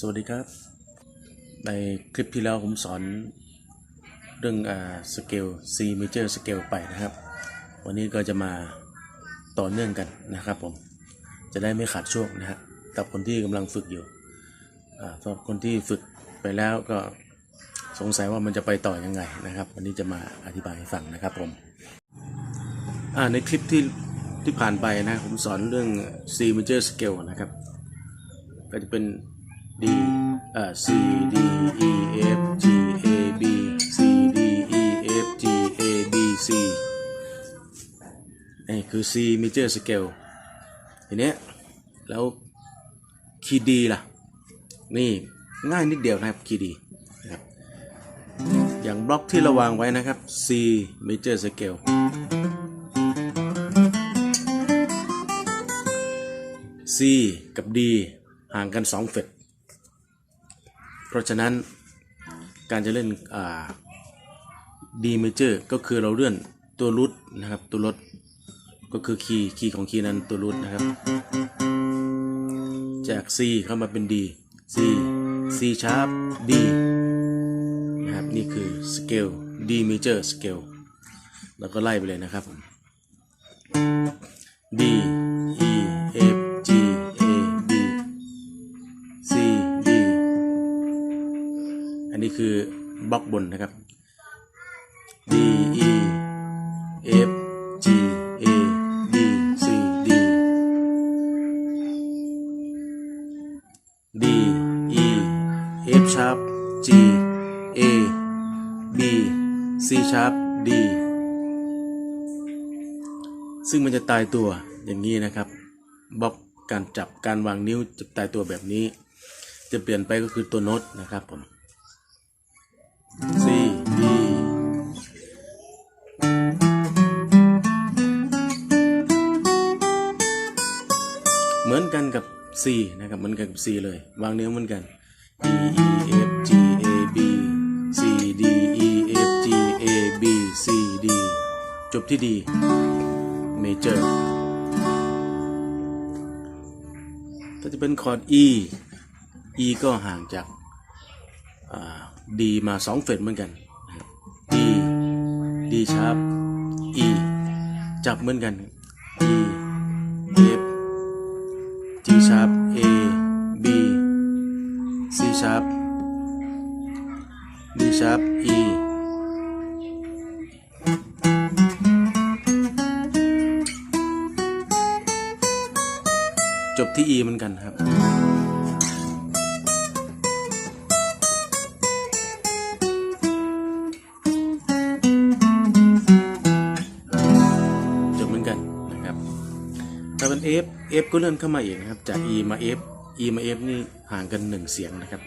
สวัสดีครับ ในคลิปที่แล้วผมสอนเรื่องอ่าสเกล C major scale ไปนะครับ วันนี้ก็จะมาต่อเนื่องกันนะครับผม จะได้ไม่ขาดช่วงนะฮะกับคนที่กำลังฝึกอยู่อ่าสำหรับคนที่ฝึกไปแล้วก็สงสัยว่ามันจะไปต่อยังไงนะครับ วันนี้จะมาอธิบายให้ฟังนะครับผมอ่าในคลิปที่ที่ผ่านไปนะผมสอนเรื่อง C major scale นะครับ ก็จะเป็น D อ่า C D E F G A B C D E F G A B C นี่คือ C major scale ทีเนี้ยแล้วคีย์ D ล่ะ นี่ง่ายนิดเดียวนะครับคีย์ D นะครับอย่างบล็อกที่เราวางไว้นะครับ C major scale C กับ D ห่างกัน 2 เฟต เพราะฉะนั้นการจะเล่นอ่า D major ก็คือเราเลื่อนตัวรูทนะครับ ตัวลดก็คือคีย์คีย์ของคีย์นั้นตัวรูทนะครับ จาก C เข้ามาเป็น D C C sharp D นะครับนี่คือ scale D major scale แล้วก็ไล่ไปเลยนะครับผม D คือบล็อกบนนะครับ D E F G A B C D D E F sharp G A B C sharp D ซึ่งมันจะตายตัวอย่างนี้นะครับบล็อกการจับการวางนิ้วจะตายตัวแบบนี้ จะเปลี่ยนไปก็คือตัวโน้ตนะครับผม C D เหมือนกันกับ C นะครับเหมือนกันกับ C เลยวางเนิ้วเหมือนกัน E E F G A B C D E F G A B C D จบที่ D major ถ้าจะเป็นคอร์ด E E ก็ห่างจาก ดีมาสองเฟสเหมือนกันดีดีชาร์ปอีจับเหมือนกันดีเอฟดีชาร์ปเอบีซีชาร์ปดีชาร์ปอีจบที่ E เหมือนกันครับ F ก็เลื่อนเข้ามาอีกนะครับ จาก E มา F E มา F นี่ห่างกันหนึ่งเสียงนะครับ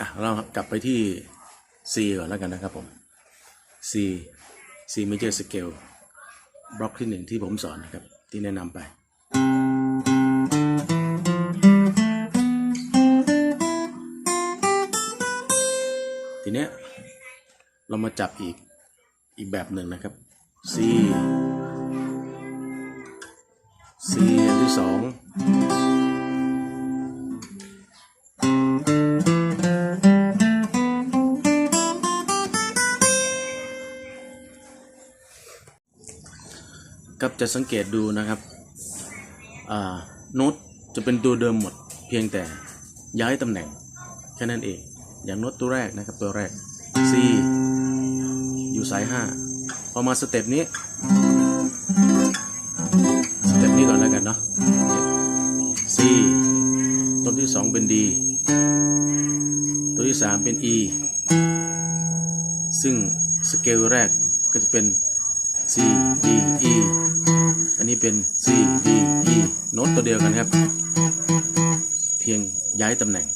อะ เรากลับไปที่ C ก่อนแล้วกันนะครับผม C C major scale บล็อกที่หนึ่งที่ผมสอนนะครับ ที่แนะนำไป เนี้ยเรามาจับอีกอีกแบบหนึ่งนะครับ C C อันที่สองครับจะสังเกตดูนะครับโน้ตจะเป็นตัวเดิมหมดเพียงแต่ย้ายตำแหน่งแค่นั้นเอง อย่างโน้ตตัวแรกนะครับตัวแรก C อยู่สาย 5 พอมาสเต็ปนี้ สเต็ปนี้ก่อนแล้วกันเนาะ C ต้นที่ 2 เป็น D ตัวที่ 3 เป็น E ซึ่งสเกลแรกก็จะเป็น C D E อันนี้เป็น C D E โน้ตตัวเดียวกันครับ เพียงย้ายตำแหน่ง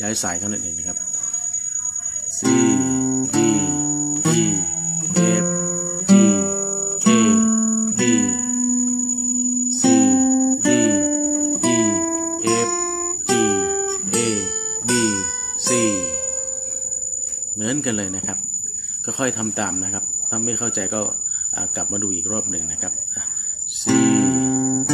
ย้ายสายเท่านั้นเองนะครับ C D E F G K B C D E F G A B C เหมือนกันเลยนะครับ ก็ค่อยทำตามนะครับ ถ้าไม่เข้าใจก็กลับมาดูอีกรอบหนึ่งนะครับ C D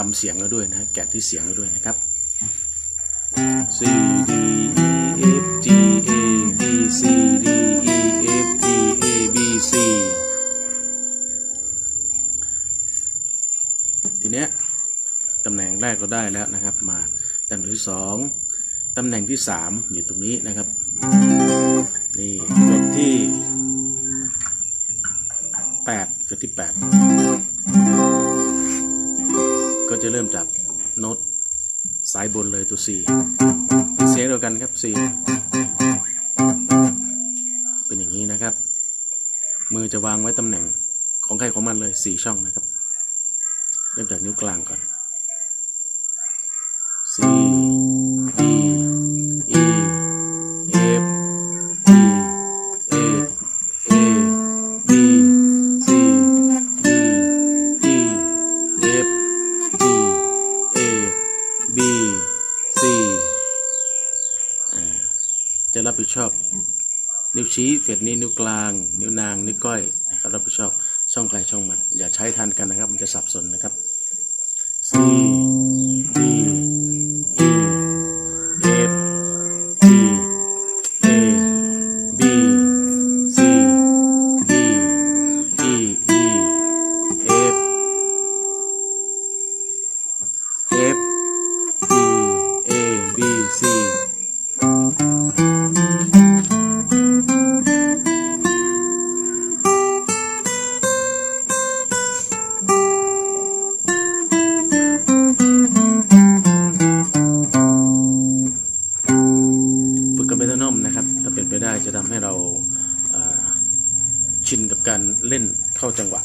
พยายามจำเสียงแล้วด้วยนะ แกะที่เสียงแล้วด้วยนะครับ C D E F G A B C D E F G A B C ทีเนี้ยตำแหน่งแรกก็ได้แล้วนะครับ มาตำแหน่งที่สองตำแหน่งที่สามอยู่ตรงนี้นะครับ นี่เฟสที่แปดเฟสที่แปด เริ่มจากโน้ตสายบนเลยตัว C เสียงเดียวกันครับ C เป็นอย่างนี้นะครับ มือจะวางไว้ตำแหน่งของใครของมันเลย 4 ช่องนะครับ เริ่มจากนิ้วกลางก่อน C D ชี้เฟดนี้นิ้วกลาง นิ้วนาง นิ้วก้อยนะครับรับผิดชอบช่องใครช่องมัน อย่าใช้ทันกันนะครับ มันจะสับสนนะครับ C เล่นเข้าจังหวะ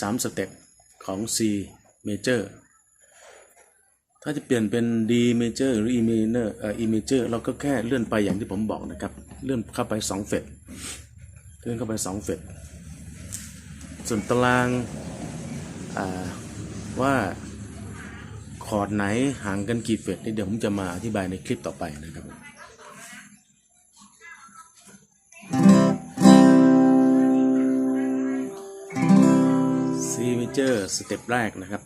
สามสเต็ปของ C major ถ้าจะเปลี่ยนเป็น D major หรือ E minor เอ่อ E major เราก็แค่เลื่อนไปอย่างที่ผมบอกนะครับ เลื่อนเข้าไป2เฟสเลื่อนเข้าไป2เฟสส่วนตารางาว่าคอร์ดไหนห่างกันกี่เฟสนี่เดี๋ยวผมจะมาอธิบายในคลิปต่อไปนะครับ C major สเต็ปแรกนะครับ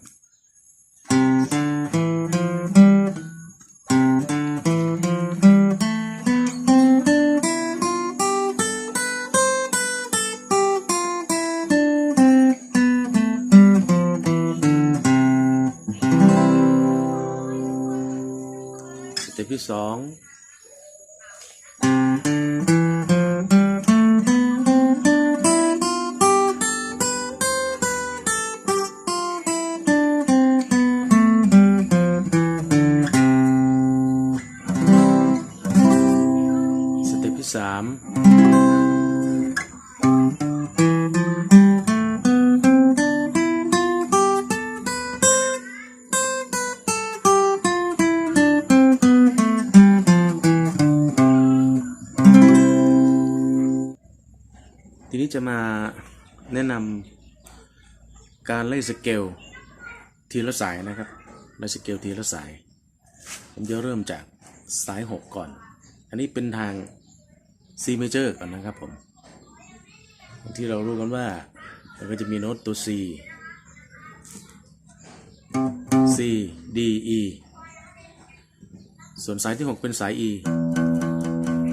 นี้จะมาแนะนำการเล่นสเกลทีละสายนะครับ ไล่สเกลทีละสาย ผมจะเริ่มจากสาย 6 ก่อน อันนี้เป็นทาง C major ก่อนนะครับผม ที่เรารู้กันว่า มันก็จะมีโน้ตตัว C C D E ส่วนสายที่ 6 เป็นสาย E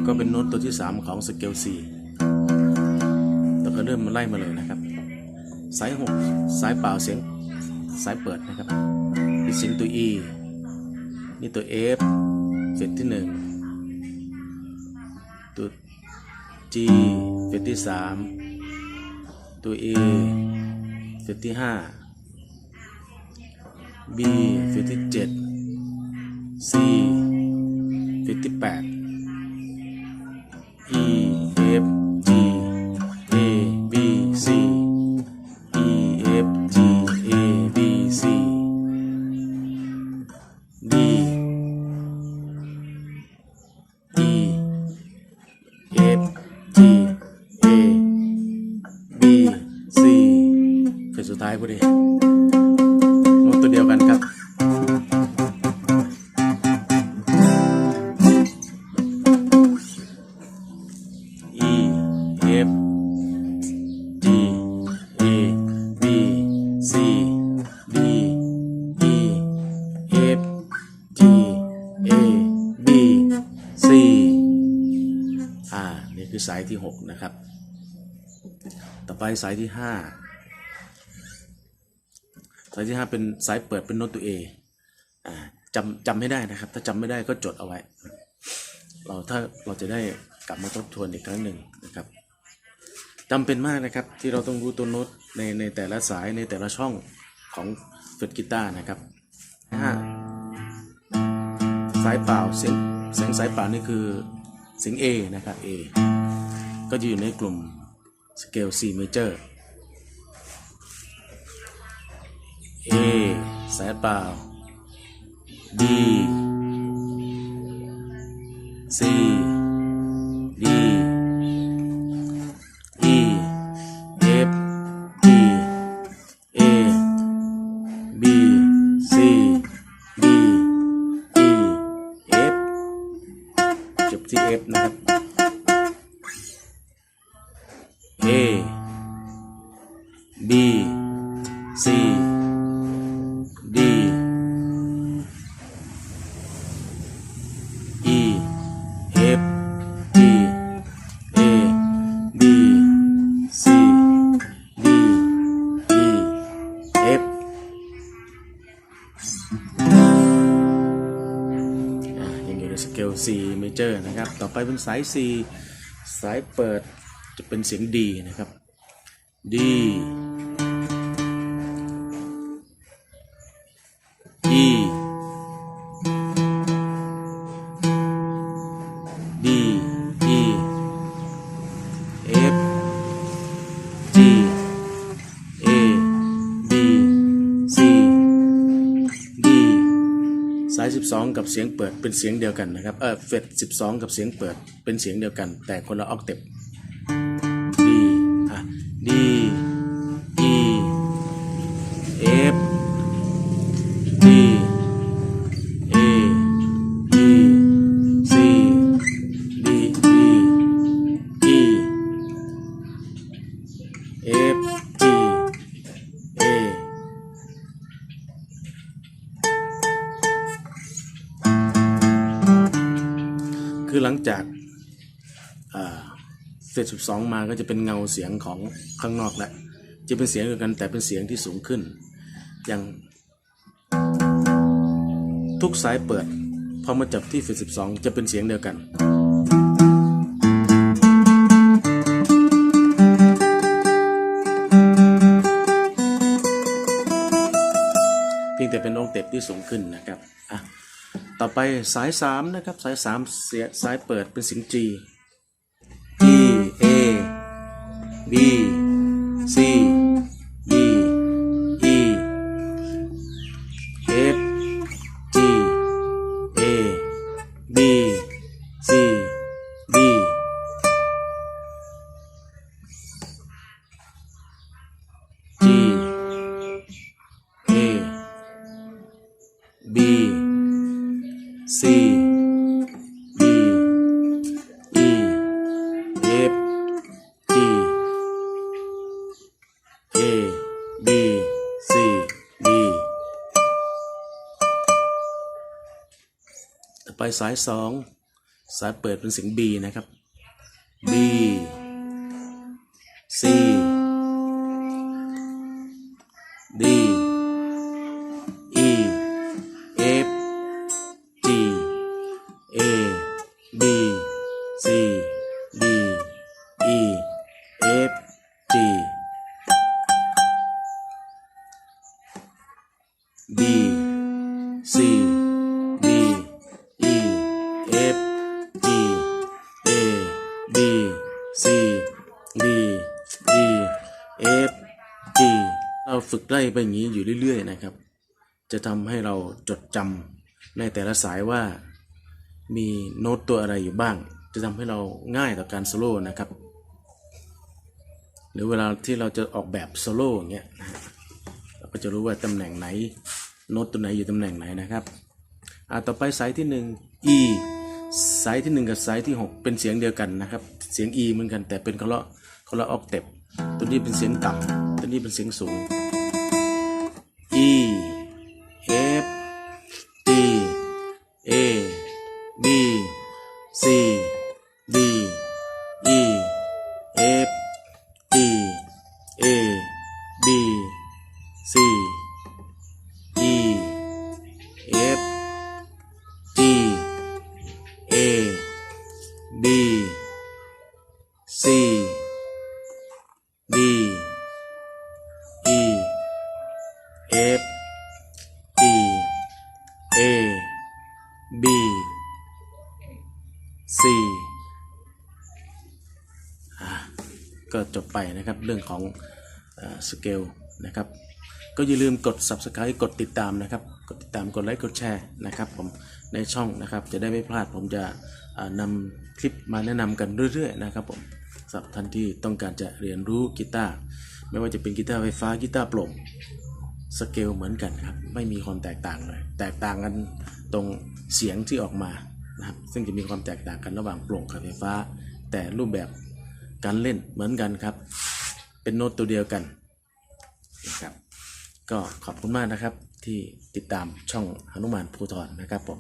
ก็เป็นโน้ตตัวที่ 3 ของสเกล C เริ่มมาไล่มาเลยนะครับ สาย6สายเปล่าเสียงสายเปิดนะครับมีเสียงตัว E นี่ตัว F เฟสที่ 1 ตัว G เฟสที่ 3 ตัว A เฟสที่ 5 B เฟสที่ 7 C เฟสที่ 8 สสุดท้ายพอดีโน้ตตัวเดียวกันครับ E F G A B C D E F G A B C อ่านี่คือสายที่ 6 นะครับ ต่อไปสายที่ 5 สายที่ 5 เป็นสายเปิดเป็นโน้ตตัว A อ่าจำจำให้ได้นะครับ ถ้าจำไม่ได้ก็จดเอาไว้ เราถ้าเราจะได้กลับมาทบทวนอีกครั้งหนึ่งนะครับจำเป็นมากนะครับที่เราต้องรู้ตัวโน้ตในในแต่ละสายในแต่ละช่องของเฟดกีตาร์นะครับห้าสายเปล่าเสียงเสียงสายเปล่านี่คือเสียง A นะครับ A ก็จะอยู่ในกลุ่มสเกล C major A สายเปล่า D C ไปเป็นสาย C สายเปิดจะเป็นเสียงดีนะครับ D 12 กับเสียงเปิดเป็นเสียงเดียวกันนะครับ เออเฟด12 กับเสียงเปิดเป็นเสียงเดียวกัน แต่คนละออกเต็ป D อะ D E F D A B C D E E F G A หลังจากอ่าเฟส12มาก็จะเป็นเงาเสียงของข้างนอกแล้วจะเป็นเสียงเดียวกันแต่เป็นเสียงที่สูงขึ้น อย่างทุกสายเปิดพอมาจับที่เฟส12จะเป็นเสียงเดียวกันเพียงแต่เป็นองเต็ปที่สูงขึ้นนะครับอะ ต่อไปสาย 3 นะครับ สาย 3 เสียสายเปิดเป็นเสียง G G A B C C D E F G A B C D ต่อไปสายสองสายเปิดเป็นเสียง B นะครับ B ไล่ไปอย่างนี้อยู่เรื่อย ๆ นะครับ จะทำให้เราจดจำในแต่ละสายว่ามีโน้ตตัวอะไรอยู่บ้าง จะทำให้เราง่ายต่อการโซโล่นะครับ หรือเวลาที่เราจะออกแบบโซโล่อย่างเงี้ยเราก็จะรู้ว่าตำแหน่งไหนโน้ตตัวไหนอยู่ตำแหน่งไหนนะครับอ่าต่อไปสายที่หนึ่ง E สายที่หนึ่งกับสายที่หกเป็นเสียงเดียวกันนะครับ เสียง E เหมือนกันแต่เป็นคนละคนละออกเต็ปตัวนี้เป็นเสียงต่ำตัวนี้เป็นเสียงสูง E F D A B C D E F D A B C ไปนะครับ เรื่องของสเกลนะครับ ก็อย่าลืมกด subscribe กดติดตามนะครับ กดติดตามกดไลค์กดแชร์นะครับผมในช่องนะครับจะได้ไม่พลาดผมจะนำคลิปมาแนะนำกันเรื่อยๆนะครับผมสำหรับท่านที่ต้องการจะเรียนรู้กีตาร์ไม่ว่าจะเป็นกีตาร์ไฟฟ้ากีตาร์โปร่งสเกลเหมือนกันครับไม่มีความแตกต่างเลย แตกต่างกันตรงเสียงที่ออกมานะครับซึ่งจะมีความแตกต่างกันระหว่างโปร่งกับไฟฟ้า แต่รูปแบบ การเล่นเหมือนกันครับ เป็นโน้ตตัวเดียวกันนะครับก็ขอบคุณมากนะครับที่ติดตามช่องหนุมานภูทรนะครับผม